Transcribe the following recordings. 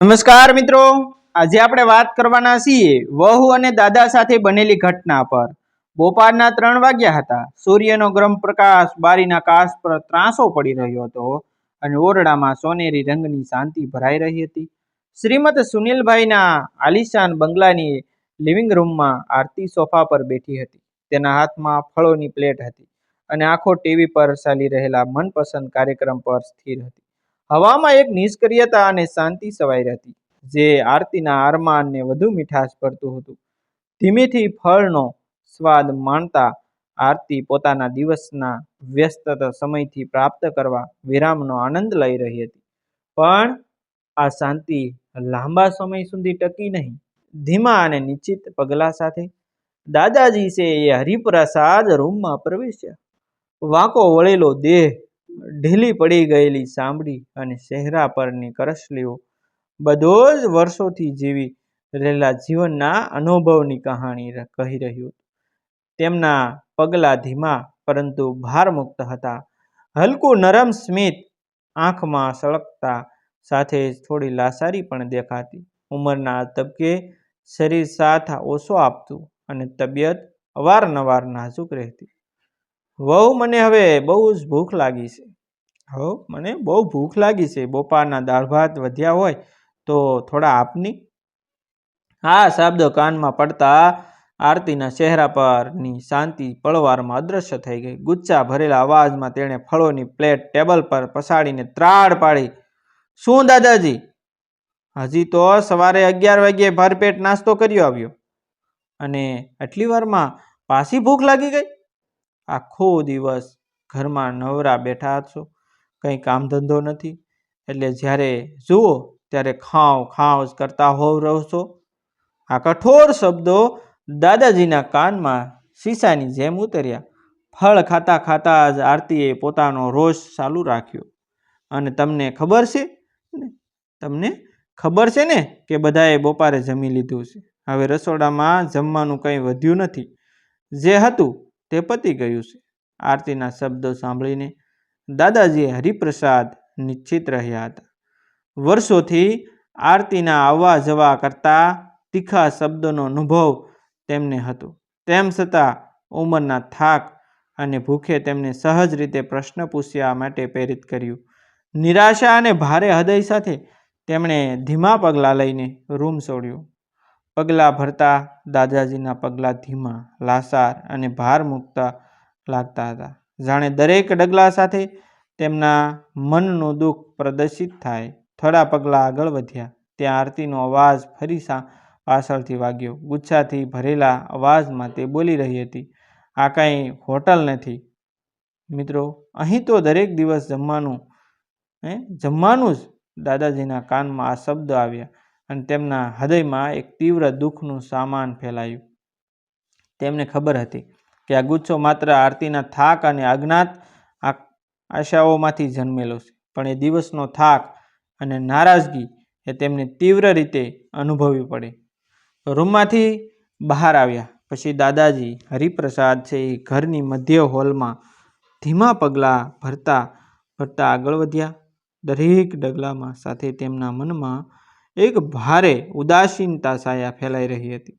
નમસ્કાર મિત્રો. આજે આપણે વાત કરવાના છીએ વહુ અને દાદા સાથે બનેલી ઘટના પર. બપોરના ત્રણ વાગ્યા હતા. સૂર્યનો ગરમ પ્રકાશ બારીના કાશ પર ત્રાંસો પડી રહ્યો હતો અને ઓરડામાં સોનેરી રંગની શાંતિ ભરાઈ રહી હતી. શ્રીમદ સુનિલભાઈના આલિશાન બંગલાની લિવિંગ રૂમમાં આરતી સોફા પર બેઠી હતી. તેના હાથમાં ફળોની પ્લેટ હતી અને આખો ટીવી પર ચાલી રહેલા મનપસંદ કાર્યક્રમ પર સ્થિર હતી. હવામાં એક નિષ્ક્રિયતા અને શાંતિ સવાઈ હતી જે આરતીના આરમાનને વધુ મીઠાશ ભરતું હતું. ધીમેથી ફળનો સ્વાદ માણતા આરતી પોતાના દિવસના વ્યસ્ત સમયથી પ્રાપ્ત કરવા વિરામનો આનંદ લઈ રહી હતી. પણ આ શાંતિ લાંબા સમય સુધી ટકી નહીં. ધીમા અને નિશ્ચિત પગલાં સાથે દાદાજી છે એ હરિપ્રસાદ રૂમમાં પ્રવેશ્યા. વાંકો વળેલો દેહ ઢીલી પડી ગયેલી સાંભળી અને ચહેરા પરની કરસલીઓ બધો જ વર્ષોથી જીવી રહેલા જીવનના અનુભવની કહાણી કહી રહ્યું તેમના પગલા ધીમા પરંતુ ભારમુક્ત હતા. હલકું નરમ સ્મિત આંખમાં સળગતા સાથે થોડી લાસારી પણ દેખાતી. ઉંમરના તબકે શરીર સાથ ઓછો આપતું અને તબિયત અવારનવાર નાજુક રહેતી. વહુ મને હવે બહુ જ ભૂખ લાગી છે. હો, મને બહુ ભૂખ લાગી છે. બપોરના દાળ ભાત વધ્યા હોય તો થોડા આપની? આ શબ્દ કાનમાં પડતા આરતીના ચહેરા પરની શાંતિ પળવારમાં અદૃશ્ય થઈ ગઈ. ગુચ્છા ભરેલા અવાજમાં તેણે ફળોની પ્લેટ ટેબલ પર પસાડીને ત્રાડ પાડી. શું, દાદાજી? હજી તો સવારે અગિયાર વાગ્યે ભરપેટ નાસ્તો કર્યો આવ્યો. અને આટલી વારમાં પાછી ભૂખ લાગી ગઈ? આખો દિવસ ઘરમાં નવરા બેઠા છો કંઈ કામ ધંધો નથી. એટલે જ્યારે જુઓ ત્યારે ખાવ ખાવ જ કરતા હોવ રહો છો આ કઠોર શબ્દો દાદાજીના કાનમાં શીશાની જેમ ઉતર્યા. ફળ ખાતા ખાતા જ આરતીએ પોતાનો રોષ ચાલુ રાખ્યો. અને તમને ખબર છે? તમને ખબર છે ને કે બધાએ બપોરે જમી લીધું છે? હવે રસોડામાં જમવાનું કંઈ વધ્યું નથી. જે હતું તે પતી ગયું છે. આરતીના શબ્દો સાંભળીને દાદાજી હરિપ્રસાદ નિશ્ચિત રહ્યા હતા. વર્ષોથી આરતીના આવવા જવા કરતા તીખા શબ્દોનો અનુભવ તેમને હતો. તેમ છતાં ઉંમરના થાક અને ભૂખે તેમને સહજ રીતે પ્રશ્ન પૂછ્યા માટે પ્રેરિત કર્યું. નિરાશા અને ભારે હૃદય સાથે તેમણે ધીમા પગલાં લઈને રૂમ છોડ્યો. પગલાં ભરતા દાદાજીના પગલાં ધીમા, લાસાર અને ભાર મૂકતા લાગતા હતા. જાણે દરેક ડગલા સાથે તેમના મનનું દુઃખ પ્રદર્શિત થાય. થોડા પગલાં આગળ વધ્યા. ત્યાં આરતીનો અવાજ ફરી સા, પાછળથી વાગ્યો. ગુચ્છાથી ભરેલા અવાજમાં તે બોલી રહી હતી, આ કાંઈ હોટલ નથી. મિત્રો, અહીં તો દરેક દિવસ જમવાનું, હે? જમવાનું જ? દાદાજીના કાનમાં આ શબ્દ આવ્યા. અને તેમના હૃદયમાં એક તીવ્ર દુઃખનું સામાન ફેલાયું. તેમને ખબર હતી કે આ ગુચ્છો માત્ર આરતીના થાક અને અજ્ઞાત આશાઓમાંથી જન્મેલો છે, પણ એ દિવસનો થાક અને નારાજગી એ તેમને તીવ્ર રીતે અનુભવવી પડે. રૂમમાંથી બહાર આવ્યા, પછી દાદાજી હરિપ્રસાદ છે એ ઘરની મધ્ય હોલમાં ધીમા પગલાં ભરતા ભરતા આગળ વધ્યા. દરેક ડગલામાં સાથે તેમના મનમાં એક ભારે ઉદાસીનતા સાયા ફેલાઈ રહી હતી.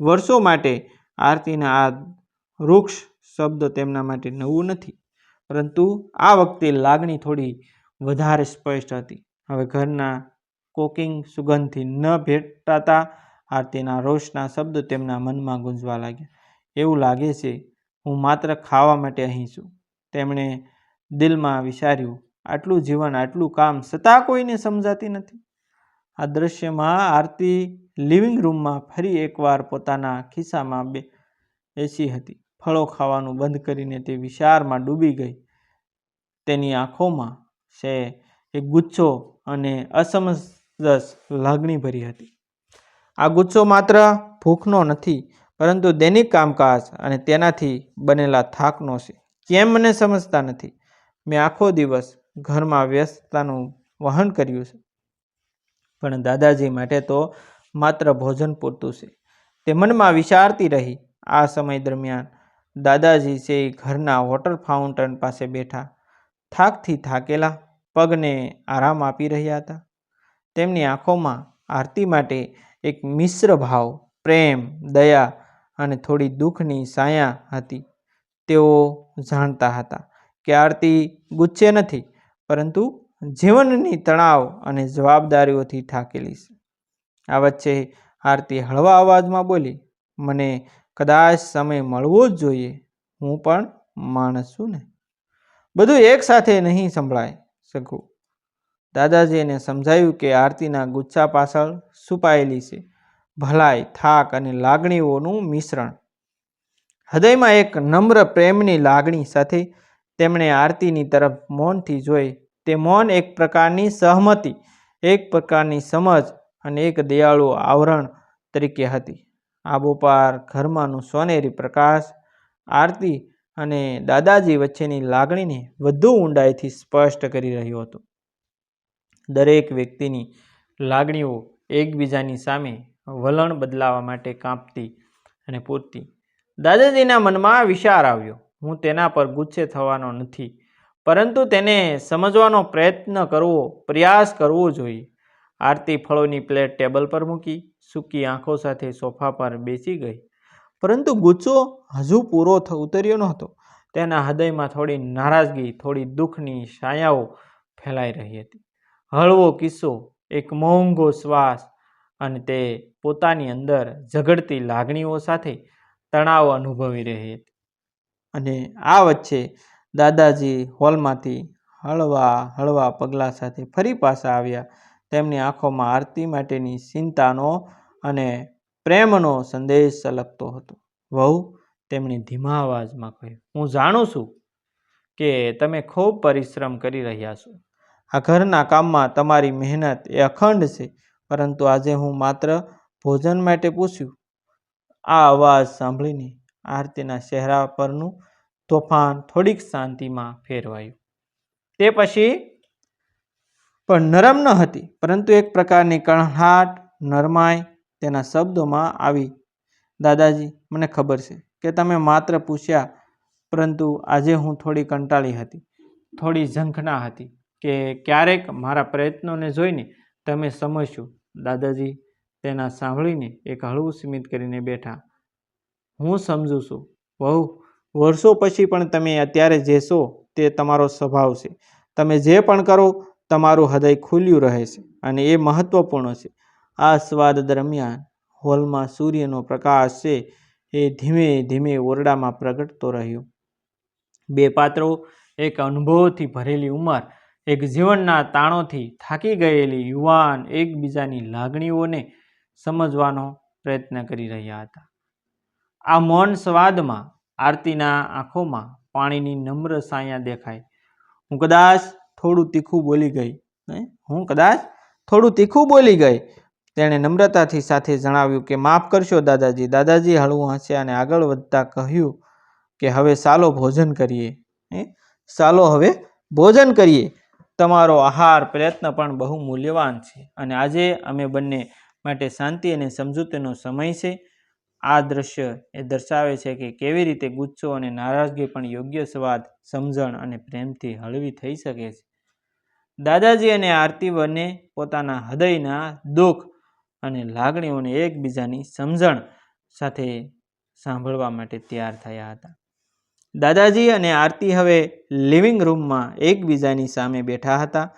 વર્ષો માટે આરતીના આ વૃક્ષ શબ્દ તેમના માટે નવું નથી, પરંતુ આ વખતે લાગણી થોડી વધારે સ્પષ્ટ હતી. હવે ઘરના કોકિંગ સુગંધથી ન ભેટાતા આરતીના રોષના શબ્દ તેમના મનમાં ગુંજવા લાગ્યા. એવું લાગે છે, હું માત્ર ખાવા માટે અહીં છું. તેમણે દિલમાં વિચાર્યું, આટલું જીવન, આટલું કામ છતાં કોઈને સમજાતી નથી. આ દ્રશ્યમાં આરતી લિવિંગ રૂમમાં ફરી એકવાર પોતાના ખિસ્સામાં બે બેસી હતી. ફળો ખાવાનું બંધ કરીને તે વિચારમાં ડૂબી ગઈ. તેની આંખોમાં છે એક ગુચ્છો અને અસમંજસ લાગણી ભરી હતી. આ ગુચ્છો માત્ર ભૂખનો નથી, પરંતુ દૈનિક કામકાજ અને તેનાથી બનેલા થાકનો છે. કેમ મને સમજતા નથી. મેં આખો દિવસ ઘરમાં વ્યસ્તતાનું વહન કર્યું છે. પણ દાદાજી માટે તો માત્ર ભોજન પૂરતું છે. તે મનમાં વિચારતી રહી. આ સમય દરમિયાન દાદાજી છે ઘરના વોટર ફાઉન્ટન પાસે બેઠા. થાકથી થાકેલા પગને આરામ આપી રહ્યા હતા. તેમની આંખોમાં આરતી માટે એક મિશ્ર ભાવ, પ્રેમ, દયા અને થોડી દુઃખની સાયા હતી. તેઓ જાણતા હતા કે આરતી ગુસ્સે નથી, પરંતુ જીવનની તણાવ અને જવાબદારીઓથી થાકેલી છે. આ વચ્ચે આરતી હળવા અવાજમાં બોલી, મને કદાચ સમય મળવો જ જોઈએ, હું પણ માણસ છું ને. બધું એકસાથે નહીં સંભળાય શકું. દાદાજીને સમજાયું કે આરતીના ગુચ્છા પાછળ છુપાયેલી છે ભલાઈ, થાક અને લાગણીઓનું મિશ્રણ. હૃદયમાં એક નમ્ર પ્રેમની લાગણી સાથે તેમણે આરતીની તરફ મૌનથી જોઈ તે મૌન એક પ્રકારની સહમતિ, એક પ્રકારની સમજ અને એક દયાળુ આવરણ તરીકે હતી. આબોપાર બોપાર ઘરમાંનું સોનેરી પ્રકાશ, આરતી અને દાદાજી વચ્ચેની લાગણીને વધુ ઊંડાઈથી સ્પષ્ટ કરી રહ્યો હતો. દરેક વ્યક્તિની લાગણીઓ એકબીજાની સામે વલણ બદલાવા માટે કાંપતી અને પૂરતી. દાદાજીના મનમાં વિચાર આવ્યો, હું તેના પર ગુસ્સે થવાનો નથી. પરંતુ તેને સમજવાનો પ્રયત્ન કરવો, પ્રયાસ કરવો જોઈએ. આરતી ફળોની પ્લેટ ટેબલ પર મૂકી, સૂકી આંખો સાથે સોફા પર બેસી ગઈ. પરંતુ ગુસ્સો હજુ પૂરો ઉતર્યો નહોતો. તેના હૃદયમાં થોડી નારાજગી, થોડી દુઃખની છાયાઓ ફેલાઈ રહી હતી. હળવો કિસ્સો, એક મોંઘો શ્વાસ અને તે પોતાની અંદર ઝઘડતી લાગણીઓ સાથે તણાવ અનુભવી રહી હતી. અને આ વચ્ચે દાદાજી હોલમાંથી હળવા હળવા પગલાં સાથે ફરી પાછા આવ્યા. તેમની આંખોમાં આરતી માટેની ચિંતાનો અને પ્રેમનો સંદેશ સલગતો હતો. વહુ તેમણે ધીમા અવાજમાં કહ્યું, હું જાણું છું કે તમે ખૂબ પરિશ્રમ કરી રહ્યા છો. આ ઘરના કામમાં તમારી મહેનત એ અખંડ છે, પરંતુ આજે હું માત્ર ભોજન માટે પૂછ્યું. આ અવાજ સાંભળીને આરતીના ચહેરા પરનું તોફાન થોડીક શાંતિમાં ફેરવાયું. તે પછી પણ નરમ ન હતી, પરંતુ એક પ્રકારની કણહાટ, નરમાઈ તેના શબ્દોમાં આવી. દાદાજી, મને ખબર છે કે તમે માત્ર પૂછ્યા, પરંતુ આજે હું થોડી કંટાળી હતી, થોડી ઝંખના હતી કે ક્યારેક મારા પ્રયત્નોને જોઈને તમે સમજશો. દાદાજી, તેના સાંભળીને એક હળવું સ્મિત કરીને બેઠા. હું સમજુ છું. બહુ વર્ષો પછી પણ તમે અત્યારે જે છો તે તમારો સ્વભાવ છે. તમે જે પણ કરો, તમારું હૃદય ખુલ્યું રહે છે અને એ મહત્વપૂર્ણ છે. આ સ્વાદ દરમિયાન હોલમાં સૂર્યનો પ્રકાશ છે એ ધીમે ધીમે ઓરડામાં પ્રગટતો રહ્યો. બે પાત્રો, એક અનુભવથી ભરેલી ઉંમર, એક જીવનના તાણોથી થાકી ગયેલી યુવાન એકબીજાની લાગણીઓને સમજવાનો પ્રયત્ન કરી રહ્યા હતા. આ મૌન સ્વાદમાં આરતીના આંખોમાં પાણીની નમ્ર સાયા દેખાય. હું કદાચ થોડું તીખું બોલી ગઈ, હે? કદાચ થોડું તીખું બોલી ગઈ. તેણે નમ્રતાથી સાથે જણાવ્યું કે, માફ કરશો, દાદાજી. દાદાજી હળવું હસ્યા અને આગળ વધતા કહ્યું કે, હવે સાલો ભોજન કરીએ. ચાલો હવે ભોજન કરીએ. તમારો આહાર પ્રયત્ન પણ બહુ મૂલ્યવાન છે અને આજે અમે બંને માટે શાંતિ અને સમજૂતીનો સમય છે. આ દ્રશ્ય એ દર્શાવે છે કે કેવી રીતે ગુસ્સો અને નારાજગી પણ યોગ્ય સ્વાદ, સમજણ અને પ્રેમથી હળવી થઈ શકે છે. દાદાજી અને આરતી બંને પોતાના હૃદયના દુઃખ અને લાગણીઓને એકબીજાની સમજણ સાથે સાંભળવા માટે તૈયાર થયા હતા. દાદાજી અને આરતી હવે લિવિંગ રૂમમાં એકબીજાની સામે બેઠા હતા.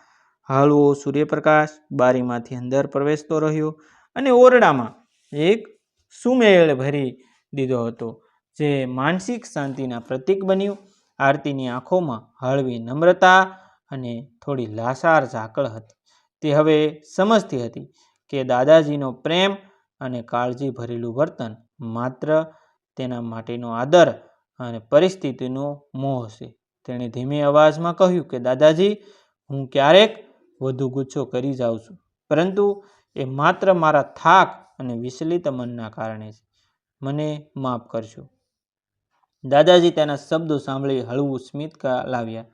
હળવો સૂર્યપ્રકાશ બારીમાંથી અંદર પ્રવેશતો રહ્યો અને ઓરડામાં એક સુમેળ ભરી દીધો હતો. જે માનસિક શાંતિના પ્રતીક બન્યું. આરતીની આંખોમાં હળવી નમ્રતા અને થોડી લાસાર ઝાકળ હતી. તે હવે સમજતી હતી કે દાદાજીનો પ્રેમ અને કાળજી ભરેલું વર્તન માત્ર તેના માટેનો આદર અને પરિસ્થિતિનો મોહ છે તેણે ધીમે અવાજમાં કહ્યું કે, દાદાજી, હું ક્યારેક વધુ ગુસ્સો કરી જાઉં છું. પરંતુ એ માત્ર મારા થાક અને વિચલિત મનના કારણે છે. મને માફ કરશો દાદાજી તેના શબ્દો સાંભળી હળવું સ્મિત લાવ્યા.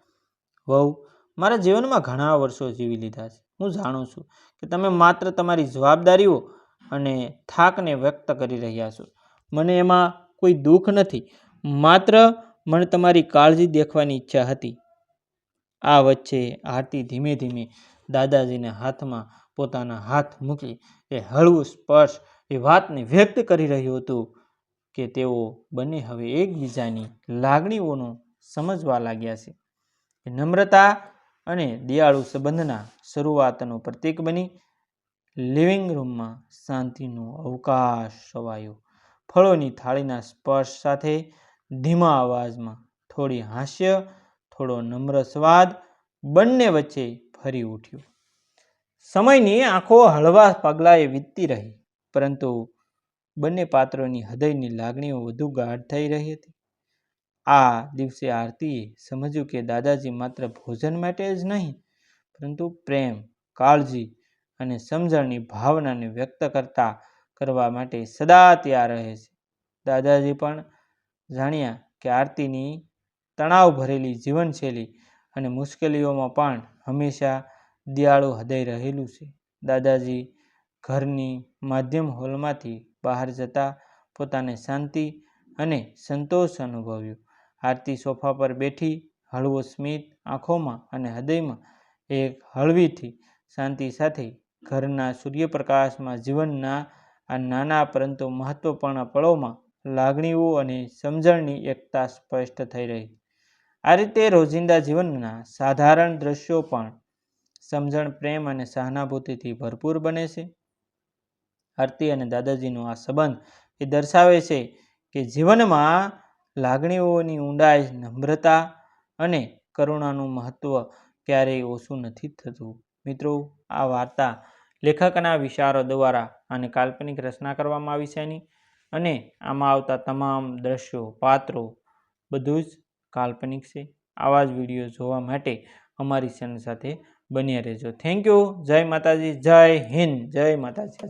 વહુ, મારા જીવનમાં ઘણા વર્ષો જીવી લીધા છે. હું જાણું છું કે તમે માત્ર તમારી જવાબદારીઓ અને થાકને વ્યક્ત કરી રહ્યા છો. મને એમાં કોઈ દુઃખ નથી. માત્ર મને તમારી કાળજી દેખવાની ઈચ્છા હતી. આ વચ્ચે આરતી ધીમે ધીમે દાદાજીના હાથમાં પોતાના હાથ મૂકી એ હળવું સ્પર્શ, એ વાતને વ્યક્ત કરી રહ્યું હતું કે તેઓ બંને હવે એકબીજાની લાગણીઓનો સમજવા લાગ્યા છે. નમ્રતા અને દિયાળુ સંબંધના શરૂઆતનું પ્રતીક બની. લિવિંગ રૂમમાં શાંતિનો અવકાશ છવાયો. ફળોની થાળીના સ્પર્શ સાથે ધીમા અવાજમાં થોડી હાસ્ય, થોડો નમ્ર સ્વાદ બંને વચ્ચે ફરી ઉઠ્યું. સમયની આંખો હળવા પગલાએ વીતતી રહી, પરંતુ બંને પાત્રોની હૃદયની લાગણીઓ વધુ ગાઢ થઈ રહી હતી. આ દિવસે આરતીએ સમજ્યું કે દાદાજી માત્ર ભોજન માટે જ નહીં, પરંતુ પ્રેમ, કાળજી અને સમજણની ભાવનાને વ્યક્ત કરતા કરવા માટે સદા તૈયાર રહે છે. દાદાજી પણ જાણ્યા કે આરતીની તણાવ ભરેલી જીવનશૈલી અને મુશ્કેલીઓમાં પણ હંમેશા દયાળુ હૃદય રહેલું છે. દાદાજી ઘરની માધ્યમ હોલમાંથી બહાર જતા પોતાને શાંતિ અને સંતોષ અનુભવ્યો. આરતી સોફા પર બેઠી, હળવો સ્મિત આંખોમાં અને હૃદયમાં એક હળવીથી શાંતિ સાથે ઘરના સૂર્યપ્રકાશમાં જીવનના આ નાના પરંતુ મહત્વપૂર્ણ પળોમાં લાગણીઓ અને સમજણની એકતા સ્પષ્ટ થઈ રહી. આ રીતે રોજિંદા જીવનના સાધારણ દ્રશ્યો પણ સમજણ, પ્રેમ અને સહાનુભૂતિથી ભરપૂર બને છે. આરતી અને દાદાજીનો આ સંબંધ એ દર્શાવે છે કે જીવનમાં લાગણીઓની ઊંડાઈ, નમ્રતા અને કરુણાનું મહત્વ ક્યારેય ઓછું નથી થતું. મિત્રો, આ વાર્તા લેખકના વિચારો દ્વારા અને કાલ્પનિક રચના કરવામાં આવી છે એની અને આમાં આવતા તમામ દ્રશ્યો, પાત્રો બધું જ કાલ્પનિક છે. આવા જ વીડિયો જોવા માટે અમારી ચેનલ સાથે બન્યા રહેજો. થેન્ક યુ જય માતાજી. જય હિન્દ. જય માતાજી.